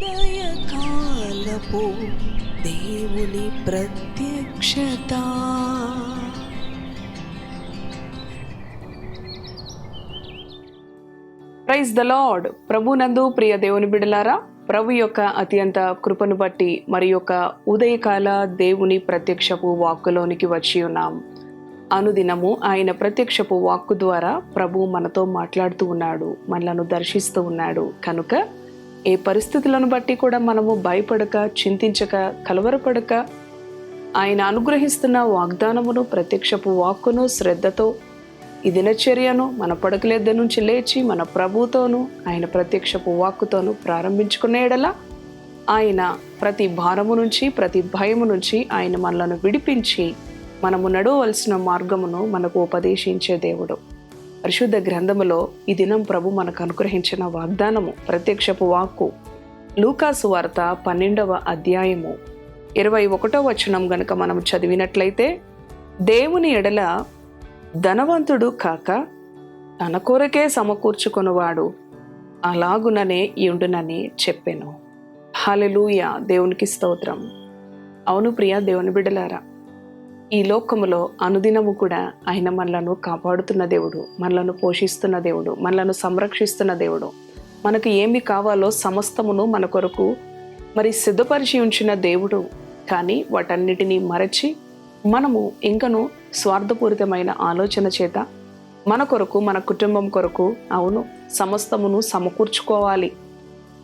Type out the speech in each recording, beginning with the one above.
ఉదయకాలపు దేవుని ప్రత్యక్షత. ప్రైజ్ ద లార్డ్ ప్రభునందు ప్రియ దేవుని బిడలారా ప్రభు యొక్క అత్యంత కృపను బట్టి మరి యొక్క ఉదయకాల దేవుని ప్రత్యక్షపు వాక్కులోనికి వచ్చి ఉన్నాం. అనుదినము ఆయన ప్రత్యక్షపు వాక్కు ద్వారా ప్రభు మనతో మాట్లాడుతూ ఉన్నాడు మనలను దర్శిస్తూ ఉన్నాడు. కనుక ఏ పరిస్థితులను బట్టి కూడా మనము భయపడక చింతించక కలవరపడక ఆయన అనుగ్రహిస్తున్న వాగ్దానమును ప్రత్యక్షపు వాక్కును శ్రద్ధతో ఈ దినచర్యను మన పడకలెద్ద నుంచి లేచి మన ప్రభుతోనూ ఆయన ప్రత్యక్షపు వాక్కుతోనూ ప్రారంభించుకునేడలా ఆయన ప్రతి భారము నుంచి ప్రతి భయము నుంచి ఆయన మనలను విడిపించి మనము నడవలసిన మార్గమును మనకు ఉపదేశించే దేవుడు. పరిశుద్ధ గ్రంథములో ఈ దినం ప్రభు మనకు అనుగ్రహించిన వాగ్దానము ప్రత్యక్షపు వాక్కు. లూకాసు వార్త పన్నెండవ అధ్యాయము. ఇరవై ఒకటో వచనం గనుక మనం చదివినట్లయితే దేవుని ఎడల ధనవంతుడు కాక తన కొరకే సమకూర్చుకొనువాడు. అలాగుననే ఉండునని చెప్పాను. హలెలూయ దేవునికి స్తోత్రం. అవును ప్రియ దేవుని బిడలారా ఈ లోకములో అనుదినము కూడా ఆయన మనలను కాపాడుతున్న దేవుడు మనలను పోషిస్తున్న దేవుడు మనలను సంరక్షిస్తున్న దేవుడు. మనకు ఏమి కావాలో సమస్తమును మన కొరకు మరి సిద్ధపరిచి ఉంచిన దేవుడు. కానీ వాటన్నిటినీ మరచి మనము ఇంకను స్వార్థపూరితమైన ఆలోచన చేత మన కొరకు మన కుటుంబం కొరకు అవును సమస్తమును సమకూర్చుకోవాలి.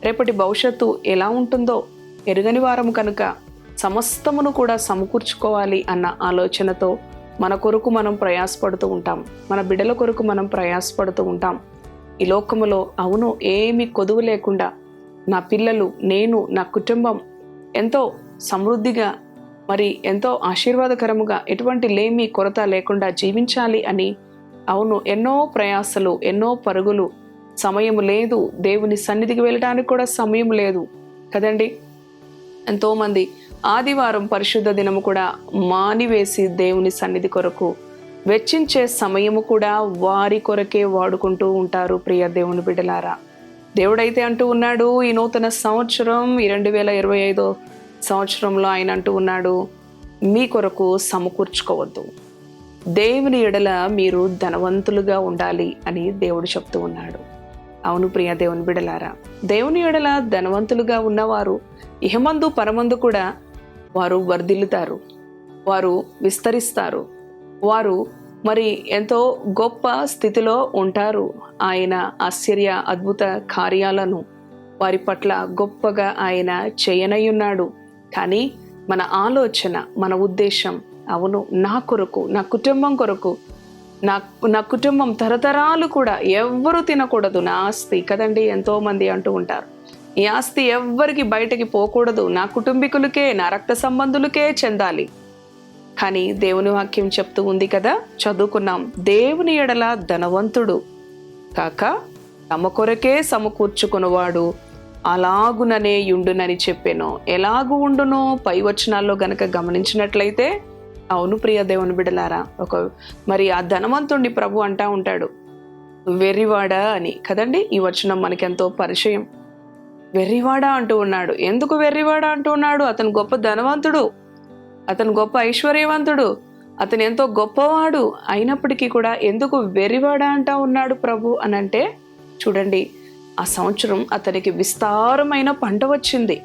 రేపటి భవిష్యత్తు ఎలా ఉంటుందో ఎరుగని వారం కనుక సమస్తమును కూడా సమకూర్చుకోవాలి అన్న ఆలోచనతో మన కొరకు మనం ప్రయాసపడుతూ ఉంటాం. మన బిడ్డల కొరకు మనం ప్రయాసపడుతూ ఉంటాం. ఈ లోకములో అవును ఏమి కొదువు లేకుండా నా పిల్లలు నేను నా కుటుంబం ఎంతో సమృద్ధిగా మరి ఎంతో ఆశీర్వాదకరముగా ఎటువంటి లేమి కొరత లేకుండా జీవించాలి అని అవును ఎన్నో ప్రయాసలు ఎన్నో పరుగులు సమయం లేదు. దేవుని సన్నిధికి వెళ్ళడానికి కూడా సమయం లేదు. కదండి? ఎంతోమంది ఆదివారం పరిశుద్ధ దినము కూడా మానివేసి దేవుని సన్నిధి కొరకు వెచ్చించే సమయము కూడా వారి కొరకే వాడుకుంటూ ఉంటారు ప్రియ దేవుని బిడ్డలారా. దేవుడైతే అంటూ ఉన్నాడు ఈ నూతన సంవత్సరం ఈ రెండు వేల ఇరవై ఐదో సంవత్సరంలో ఆయన అంటూ ఉన్నాడు మీ కొరకు సమకూర్చుకోవద్దు. దేవుని ఎడల మీరు ధనవంతులుగా ఉండాలి అని దేవుడు చెప్తూ ఉన్నాడు. అవును ప్రియ దేవుని బిడలారా దేవుని ఎడల ధనవంతులుగా ఉన్నవారు ఇహమందు పరమందు కూడా వారు వర్ధిల్లుతారు వారు విస్తరిస్తారు. వారు మరి ఎంతో గొప్ప స్థితిలో ఉంటారు. ఆయన ఆశ్చర్య అద్భుత కార్యాలను వారి పట్ల గొప్పగా ఆయన చేయనయ్యున్నాడు కానీ మన ఆలోచన మన ఉద్దేశం అవును నా కొరకు నా కుటుంబం కొరకు నా నా కుటుంబం తరతరాలు కూడా ఎవ్వరూ తినకూడదు. నా ఆస్తి కదండి ఎంతోమంది అంటూ ఉంటారు. ఈ ఆస్తి ఎవ్వరికి బయటకి పోకూడదు. నా కుటుంబీకులకే నా రక్త సంబంధులకే చెందాలి. కానీ దేవుని వాక్యం చెప్తూ ఉంది కదా చదువుకున్నాం. దేవుని ఎడల ధనవంతుడు కాక తమ కొరకే సమకూర్చుకున్నవాడు అలాగుననే యుండునని చెప్పాను. ఎలాగు ఉండునో పై వచనాల్లో గనక గమనించినట్లయితే అవును ప్రియ దేవుని బిడలారా ఒక మరి ఆ ధనవంతుణ్ణి ప్రభు అంటా ఉంటాడు. వెర్రివాడా అని. కదండి? ఈ వచనం మనకెంతో పరిచయం. వెర్రివాడా అంటూ ఉన్నాడు. ఎందుకు వెర్రివాడా అంటూ ఉన్నాడు? అతను గొప్ప ధనవంతుడు. అతను గొప్ప ఐశ్వర్యవంతుడు. అతను ఎంతో గొప్పవాడు. అయినప్పటికీ కూడా ఎందుకు వెర్రివాడా అంటా ఉన్నాడు ప్రభు అని అంటే చూడండి ఆ సంవత్సరం అతనికి విస్తారమైన పంట వచ్చింది.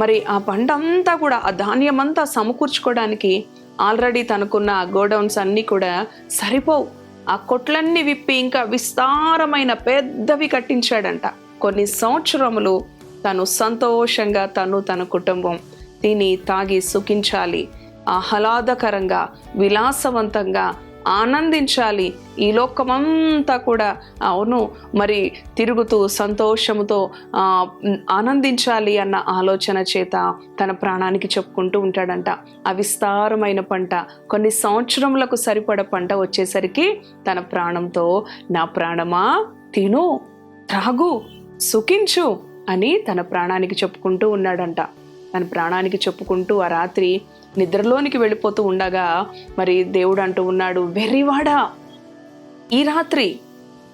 మరి ఆ పంట అంతా కూడా ఆ ధాన్యం అంతా సమకూర్చుకోవడానికి ఆల్రెడీ తనకున్న ఆ గోడౌన్స్ అన్నీ కూడా సరిపోవు. ఆ కొట్లన్నీ విప్పి ఇంకా విస్తారమైన పెద్దవి కట్టించాడంట. కొన్ని సంవత్సరములు తను సంతోషంగా తను తన కుటుంబం తిని తాగి సుఖించాలి. ఆహ్లాదకరంగా విలాసవంతంగా ఆనందించాలి. ఈ లోకమంతా కూడా అవును మరి తిరుగుతూ సంతోషముతో ఆనందించాలి అన్న ఆలోచన చేత తన ప్రాణానికి చెప్పుకుంటూ ఉంటాడంట. ఆ విస్తారమైన పంట కొన్ని సంవత్సరములకు సరిపడ పంట వచ్చేసరికి తన ప్రాణంతో నా ప్రాణమా? తిను త్రాగు. సుఖించు అని తన ప్రాణానికి చెప్పుకుంటూ ఉన్నాడంట. తన ప్రాణానికి చెప్పుకుంటూ ఆ రాత్రి నిద్రలోనికి వెళ్ళిపోతూ ఉండగా మరి దేవుడు అంటూ ఉన్నాడు వెర్రివాడా ఈ రాత్రి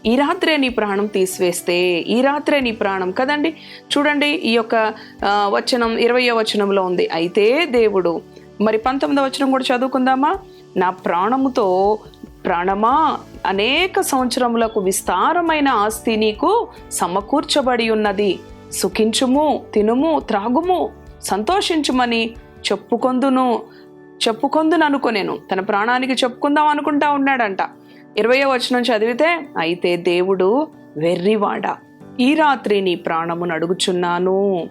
ఈ రాత్రే నీ ప్రాణం తీసివేస్తే ఈ రాత్రే నీ ప్రాణం కదండి? చూడండి ఈ యొక్క వచనం ఇరవయో వచనంలో ఉంది. అయితే దేవుడు మరి పంతొమ్మిదో వచనం కూడా చదువుకుందామా? నా ప్రాణముతో ప్రాణమా? అనేక సంవత్సరములకు విస్తారమైన ఆస్తి నీకు సమకూర్చబడి ఉన్నది. సుఖించుము తినుము త్రాగుము సంతోషించుమని చెప్పుకొందును చెప్పుకొందును అనుకోనేను తన ప్రాణానికి చెప్పుకుందాం అనుకుంటా ఉన్నాడంట. ఇరవయో వచనం చదివితే అయితే దేవుడు వెర్రివాడ. ఈ రాత్రి నీ ప్రాణమును అడుగుచున్నాను.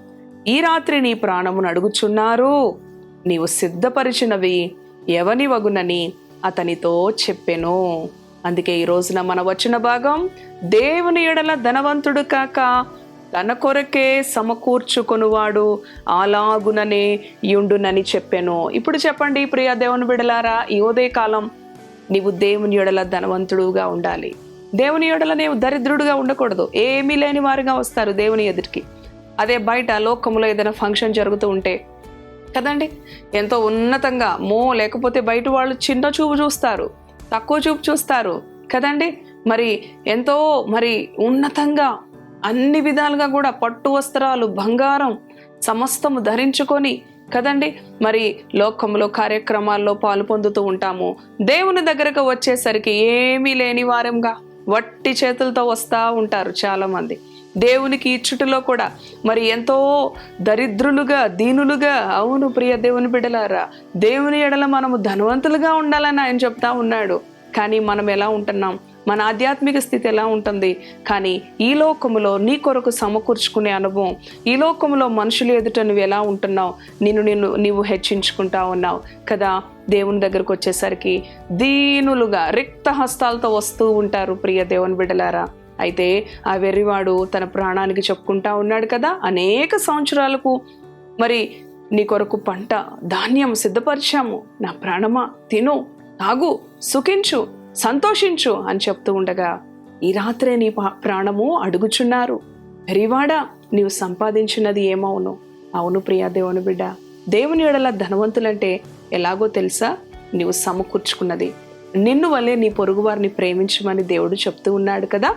ఈ రాత్రి నీ ప్రాణమును అడుగుచున్నారు. నీవు సిద్ధపరిచినవి ఎవని వగునని అతనితో చెప్పెను. అందుకే ఈ రోజున మన వచ్చిన భాగం దేవుని ఎడల ధనవంతుడు కాక తన కొరకే సమకూర్చుకొనువాడు అలాగుననే యుండునని చెప్పాను. ఇప్పుడు చెప్పండి ప్రియ దేవుని బిడలారా ఈ ఉదయకాలం నీవు దేవుని ఎడల ధనవంతుడుగా ఉండాలి. దేవుని ఎడల నీవు దరిద్రుడుగా ఉండకూడదు. ఏమీ లేని వారుగా వస్తారు దేవుని ఎదుటికి. అదే బయట లోకంలో ఏదైనా ఫంక్షన్ జరుగుతూ ఉంటే కదండి? ఎంతో ఉన్నతంగా మో లేకపోతే బయట వాళ్ళు చిన్న చూపు చూస్తారు తక్కువ చూపు చూస్తారు కదండి? మరి ఎంతో మరి ఉన్నతంగా అన్ని విధాలుగా కూడా పట్టు వస్త్రాలు బంగారం సమస్తము ధరించుకొని కదండి? మరి లోకంలో కార్యక్రమాల్లో పాలు పొందుతూ ఉంటాము. దేవుని దగ్గరకు వచ్చేసరికి ఏమీ లేని వారంగా వట్టి చేతులతో వస్తూ ఉంటారు చాలామంది. దేవునికి ఇచ్చుటలో కూడా మరి ఎంతో దరిద్రులుగా దీనులుగా అవును ప్రియ దేవుని బిడలారా దేవుని ఎడల మనము ధనవంతులుగా ఉండాలని ఆయన చెప్తా ఉన్నాడు. కానీ మనం ఎలా ఉంటున్నాం? మన ఆధ్యాత్మిక స్థితి ఎలా ఉంటుంది? కానీ ఈ లోకములో నీ కొరకు సమకూర్చుకునే అనుభవం ఈ లోకములో మనుషులు ఎదుట నువ్వు ఎలా ఉంటున్నావు? నిన్ను నిన్ను నీవు హెచ్చించుకుంటా ఉన్నావు కదా? దేవుని దగ్గరకు వచ్చేసరికి దీనులుగా రిక్త హస్తాలతో వస్తూ ఉంటారు ప్రియ దేవుని బిడ్డలారా. అయితే ఆ వెర్రివాడు తన ప్రాణానికి చెప్పుకుంటా ఉన్నాడు కదా. అనేక సంవత్సరాలకు మరి నీ కొరకు పంట ధాన్యం సిద్ధపరిచాము. నా ప్రాణమా? తిను తాగు సుఖించు సంతోషించు అని చెప్తూ ఉండగా ఈ రాత్రే నీ పా- ప్రాణము అడుగుచున్నారు. వెర్రివాడా నీవు సంపాదించినది ఏమవును? అవును ప్రియా దేవుని బిడ్డ. దేవుని ఎడల ధనవంతులంటే ఎలాగో తెలుసా? నీవు సమకూర్చుకున్నది. నిన్ను వల్లే నీ పొరుగువారిని ప్రేమించమని దేవుడు చెప్తూ ఉన్నాడు కదా.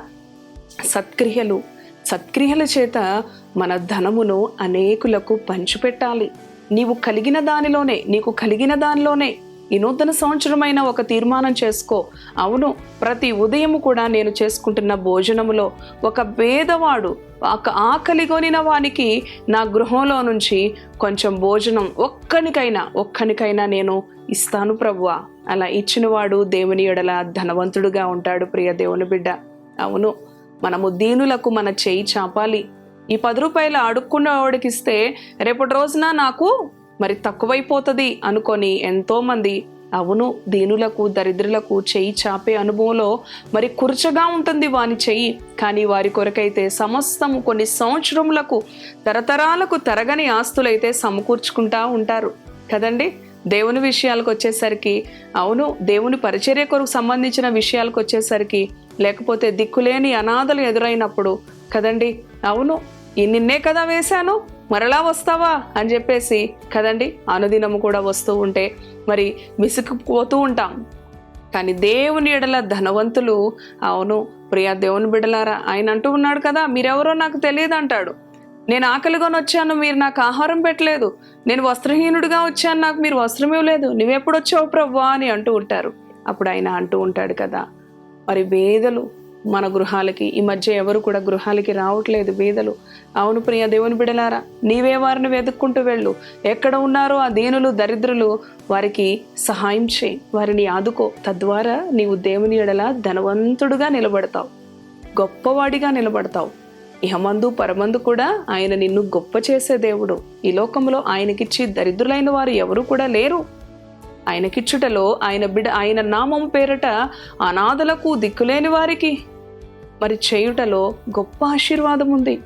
సత్క్రియలు. సత్క్రియల చేత మన ధనమును అనేకులకు పంచిపెట్టాలి. నీవు కలిగిన దానిలోనే నీకు కలిగిన దానిలోనే ఈ నూతన సంవత్సరమైన ఒక తీర్మానం చేసుకో. అవును ప్రతి ఉదయం కూడా నేను చేసుకుంటున్న భోజనములో ఒక పేదవాడు ఒక ఆకలి కొనిన వానికి నా గృహంలో నుంచి కొంచెం భోజనం ఒక్కనికైనా ఒక్కనికైనా నేను ఇస్తాను ప్రభువా. అలా ఇచ్చినవాడు దేవుని ఎడల ధనవంతుడుగా ఉంటాడు ప్రియ దేవుని బిడ్డ. అవును మనము దీనులకు మన చేయి చాపాలి. ఈ పది రూపాయలు అడుక్కున్న వాడికి ఇస్తే రేపటి రోజున నాకు మరి తక్కువైపోతుంది అనుకొని ఎంతోమంది అవును దీనులకు దరిద్రులకు చెయ్యి చాపే అనుభవంలో మరి కురచగా ఉంటుంది వాని చెయ్యి కానీ వారి కొరకైతే సమస్తము కొన్ని సంవత్సరములకు తరతరాలకు తరగని ఆస్తులైతే సమకూర్చుకుంటా ఉంటారు. కదండి? దేవుని విషయాలకు వచ్చేసరికి అవును దేవుని పరిచర్య కొరకు సంబంధించిన విషయాలకు వచ్చేసరికి లేకపోతే దిక్కులేని అనాథలు ఎదురైనప్పుడు కదండి అవును ఈ నిన్నే కదా వేశాను మరలా వస్తావా? అని చెప్పేసి కదండి అనుదినము కూడా వస్తూ ఉంటే మరి విసుకుపోతూ ఉంటాం. కానీ దేవుని ఎడల ధనవంతులు అవును ప్రియా దేవుని బిడలారా ఆయన అంటూ ఉన్నాడు కదా మీరెవరో నాకు తెలియదు అంటాడు నేను ఆకలిగాని వచ్చాను మీరు నాకు ఆహారం పెట్టలేదు. నేను వస్త్రహీనుడిగా వచ్చాను నాకు మీరు వస్త్రం ఇవ్వలేదు నువ్వెప్పుడు వచ్చావు ప్రవ్వా? అని అంటూ ఉంటారు. అప్పుడు ఆయన అంటూ ఉంటాడు కదా మరి బేదలు మన గృహాలకి ఈ మధ్య ఎవరు కూడా గృహాలకి రావట్లేదు వేదలు. అవును ప్రియ దేవుని బిడలారా నీవే వారిని వెతుక్కుంటూ వెళ్ళు. ఎక్కడ ఉన్నారో ఆ దీనులు దరిద్రులు వారికి సహాయం చేయి. వారిని ఆదుకో. తద్వారా నీవు దేవుని ఎడల ధనవంతుడుగా నిలబడతావు. గొప్పవాడిగా నిలబడతావు. ఇహమందు పరమందు కూడా ఆయన నిన్ను గొప్ప చేసే దేవుడు. ఈ లోకంలో ఆయనకిచ్చి దరిద్రులైన వారు ఎవరు కూడా లేరు. ఆయన కిచ్చుటలో ఆయన బిడ ఆయన నామం పేరట అనాథలకు దిక్కులేని వారికి. మరి చేయుటలో గొప్ప ఆశీర్వాదం ఉంది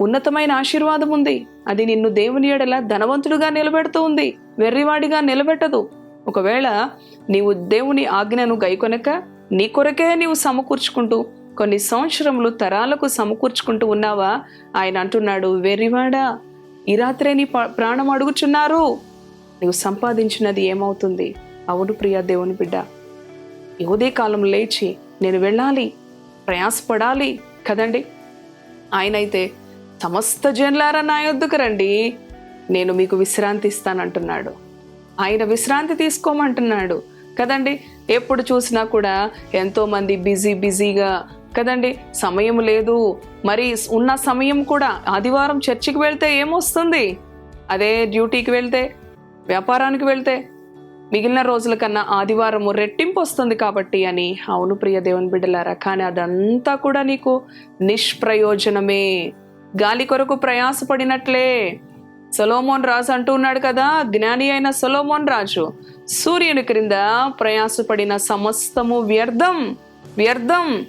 ఉన్నతమైన ఆశీర్వాదం ఉంది అది నిన్ను దేవుని ఎడల ధనవంతుడుగా నిలబెడుతూ ఉంది వెర్రివాడిగా నిలబెట్టదు. ఒకవేళ నీవు దేవుని ఆజ్ఞను గైకొనక నీ కొరకే నీవు సమకూర్చుకుంటూ కొన్ని సంవత్సరములు తరాలకు సమకూర్చుకుంటూ ఉన్నావా? ఆయన అంటున్నాడు వెర్రివాడా ఈ రాత్రే నీ ప్రాణం అడుగుచున్నారు. నీవు సంపాదించినది ఏమవుతుంది? అవును ప్రియా దేవుని బిడ్డ. యువదే కాలం లేచి నేను వెళ్ళాలి ప్రయాసపడాలి కదండి. ఆయన అయితే సమస్త జన్లారా నా యొద్దుకు రండి నేను మీకు విశ్రాంతి ఇస్తానంటున్నాడు. ఆయన విశ్రాంతి తీసుకోమంటున్నాడు కదండి. ఎప్పుడు చూసినా కూడా ఎంతోమంది బిజీ బిజీగా కదండి. సమయం లేదు. మరి ఉన్న సమయం కూడా ఆదివారం చర్చికి వెళ్తే ఏమొస్తుంది? అదే డ్యూటీకి వెళ్తే వ్యాపారానికి వెళ్తే మిగిలిన రోజుల కన్నా ఆదివారము రెట్టింపు వస్తుంది కాబట్టి అని. అవును ప్రియ దేవుని బిడ్డలారా కానీ అదంతా కూడా నీకు నిష్ప్రయోజనమే. గాలి కొరకు ప్రయాసపడినట్లే. సొలోమోన్ రాజు అంటూ ఉన్నాడు కదా జ్ఞాని అయిన సొలోమోన్ రాజు సూర్యుని క్రింద ప్రయాసపడిన సమస్తము వ్యర్థం వ్యర్థం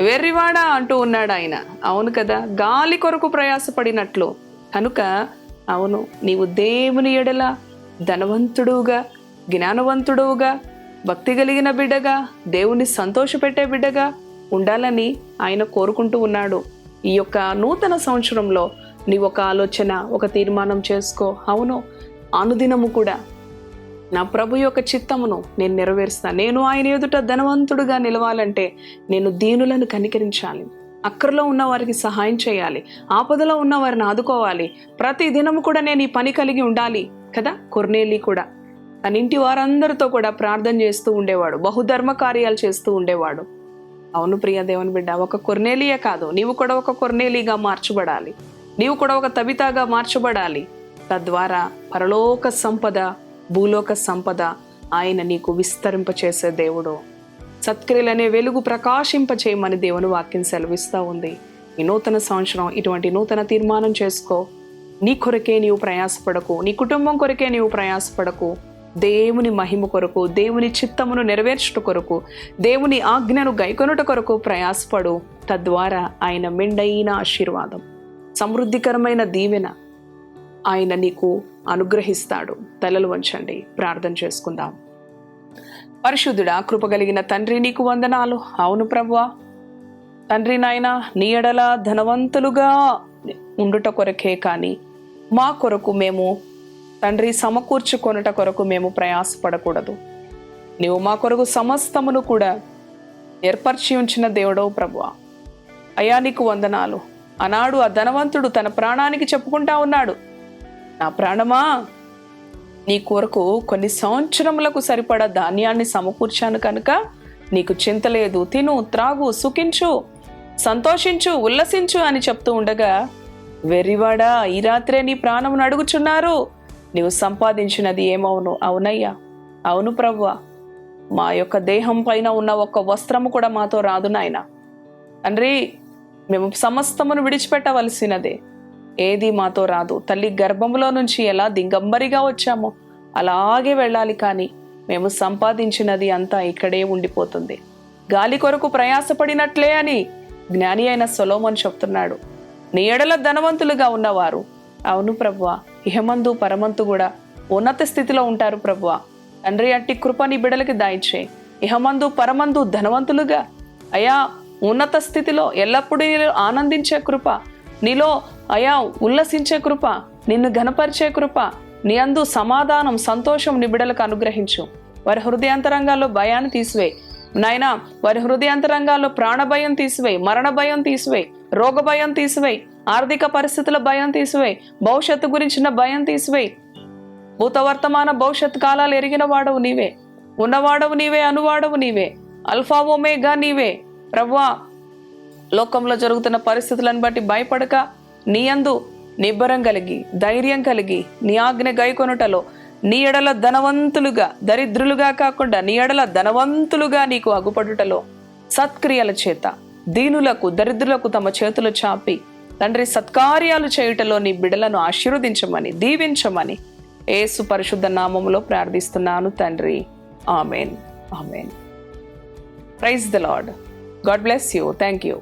వెర్రివాడా అంటూ ఉన్నాడు ఆయన. అవును కదా గాలి కొరకు ప్రయాసపడినట్లు. కనుక అవును నీవు దేవుని ఎడల ధనవంతుడుగా జ్ఞానవంతుడుగా భక్తి కలిగిన బిడ్డగా దేవుణ్ణి సంతోషపెట్టే బిడ్డగా ఉండాలని ఆయన కోరుకుంటూ ఉన్నాడు. ఈ యొక్క నూతన సంవత్సరంలో నీ ఒక ఆలోచన ఒక తీర్మానం చేసుకో. అవును అనుదినము కూడా నా ప్రభు యొక్క చిత్తమును నేను నెరవేరుస్తాను నేను ఆయన ఎదుట ధనవంతుడుగా నిలవాలంటే నేను దీనులను కనికరించాలి. అక్కరలో ఉన్న వారికి సహాయం చేయాలి. ఆపదలో ఉన్న వారిని ఆదుకోవాలి. ప్రతి దినము కూడా నేను ఈ పని కలిగి ఉండాలి. కదా? కొర్నేలి కూడా. తన ఇంటి వారందరితో కూడా ప్రార్థన చేస్తూ ఉండేవాడు. బహుధర్మ కార్యాలు చేస్తూ ఉండేవాడు. అవును ప్రియ దేవుని బిడ్డ ఒక కొర్నేలియే కాదు. నీవు కూడా ఒక కొర్నేలిగా మార్చబడాలి. నీవు కూడా ఒక తబితాగా మార్చబడాలి. తద్వారా పరలోక సంపద భూలోక సంపద ఆయన నీకు విస్తరింపచేసే దేవుడు. సత్క్రియలనే వెలుగు ప్రకాశింపచేయమని దేవుని వాక్యం సెలవిస్తూ ఉంది. ఈ నూతన సంవత్సరం ఇటువంటి నూతన తీర్మానం చేసుకో. నీ కొరకే నీవు ప్రయాసపడకు నీ కుటుంబం కొరకే నీవు ప్రయాసపడకు. దేవుని మహిమ కొరకు దేవుని చిత్తమును నెరవేర్చుట కొరకు దేవుని ఆజ్ఞను గైకొనుట కొరకు ప్రయాసపడు. తద్వారా ఆయన మెండైన ఆశీర్వాదం సమృద్ధికరమైన దీవెన ఆయన నీకు అనుగ్రహిస్తాడు. తలలు వంచండి. ప్రార్థన చేసుకుందాం. పరిశుద్ధుడా కృపగలిగిన తండ్రి నీకు వందనాలు. అవును ప్రభువా. తండ్రి నాయన నీ ఎడల ధనవంతులుగా ఉండుట కొరకే కానీ మా కొరకు మేము తండ్రి సమకూర్చుకొనుట కొరకు మేము ప్రయాసపడకూడదు. నీవు మా కొరకు సమస్తమును కూడా ఏర్పరిచి ఉంచిన దేవుడవు ప్రభువా. అయా నీకు వందనాలు. అనాడు ఆ ధనవంతుడు తన ప్రాణానికి చెప్పుకుంటా ఉన్నాడు. నా ప్రాణమా? నీ కొరకు కొన్ని సంవత్సరములకు సరిపడా ధాన్యాన్ని సమకూర్చాను కనుక నీకు చింతలేదు తిను త్రాగు సుఖించు సంతోషించు ఉల్లసించు అని చెప్తూ ఉండగా వెర్రివాడా ఈ రాత్రే నీ ప్రాణమును అడుగుచున్నారు. నీవు సంపాదించినది ఏమవును? అవునయ్యా. అవును ప్రవ్వా. మా యొక్క దేహం పైన ఉన్న ఒక్క వస్త్రము కూడా మాతో రాదు నాయన. తండ్రి మేము సమస్తమును విడిచిపెట్టవలసినదే. ఏది మాతో రాదు. తల్లి గర్భములో నుంచి ఎలా దిగంబరిగా వచ్చామో అలాగే వెళ్ళాలి కానీ మేము సంపాదించినది అంతా ఇక్కడే ఉండిపోతుంది. గాలి కొరకు ప్రయాసపడినట్లే అని జ్ఞాని అయిన సొలోమన్ చెప్తున్నాడు. నీ ఎడల ధనవంతులుగా ఉన్నవారు. అవును ప్రభువ ఇహమందు పరమంతు కూడా ఉన్నత స్థితిలో ఉంటారు ప్రభువ. తండ్రి అట్టి కృప నీ బిడలకి దాయిచ్చే ఇహమందు పరమందు ధనవంతులుగా. అయా ఉన్నత స్థితిలో ఎల్లప్పుడూ నీలో ఆనందించే కృప నీలో అయా ఉల్లసించే కృప నిన్ను ఘనపరిచే కృప నీ అందు సమాధానం సంతోషం నిబిడలకు అనుగ్రహించు. వారి హృదయాంతరంగాల్లో భయాన్ని తీసివేయి నాయన వారి హృదయాంతరంగాల్లో ప్రాణ భయం తీసివేయి మరణ భయం తీసివేయి రోగ భయం తీసివేయి ఆర్థిక పరిస్థితుల భయం తీసివేయి భవిష్యత్తు గురించిన భయం తీసివేయి భూత వర్తమాన భవిష్యత్ కాలాలు ఎరిగిన వాడవు నీవే ఉన్నవాడవు నీవే అనువాడవు నీవే అల్ఫా ఒమేగా నీవే. ప్రవ్వా లోకంలో జరుగుతున్న పరిస్థితులను బట్టి భయపడక నీ అందు నిబ్బరం కలిగి ధైర్యం కలిగి నీ ఆజ్ఞ గైకొనుటలో నీ ఎడల ధనవంతులుగా దరిద్రులుగా కాకుండా నీ ఎడల ధనవంతులుగా నీకు అగుపడుటలో సత్క్రియల చేత. దీనులకు దరిద్రులకు తమ చేతులు చాపి తండ్రి సత్కార్యాలు చేయుటలో నీ బిడలను ఆశీర్వదించమని దీవించమని ఏసు పరిశుద్ధ నామములో ప్రార్థిస్తున్నాను తండ్రి. Amen. Amen. Praise the lord God bless you. Thank you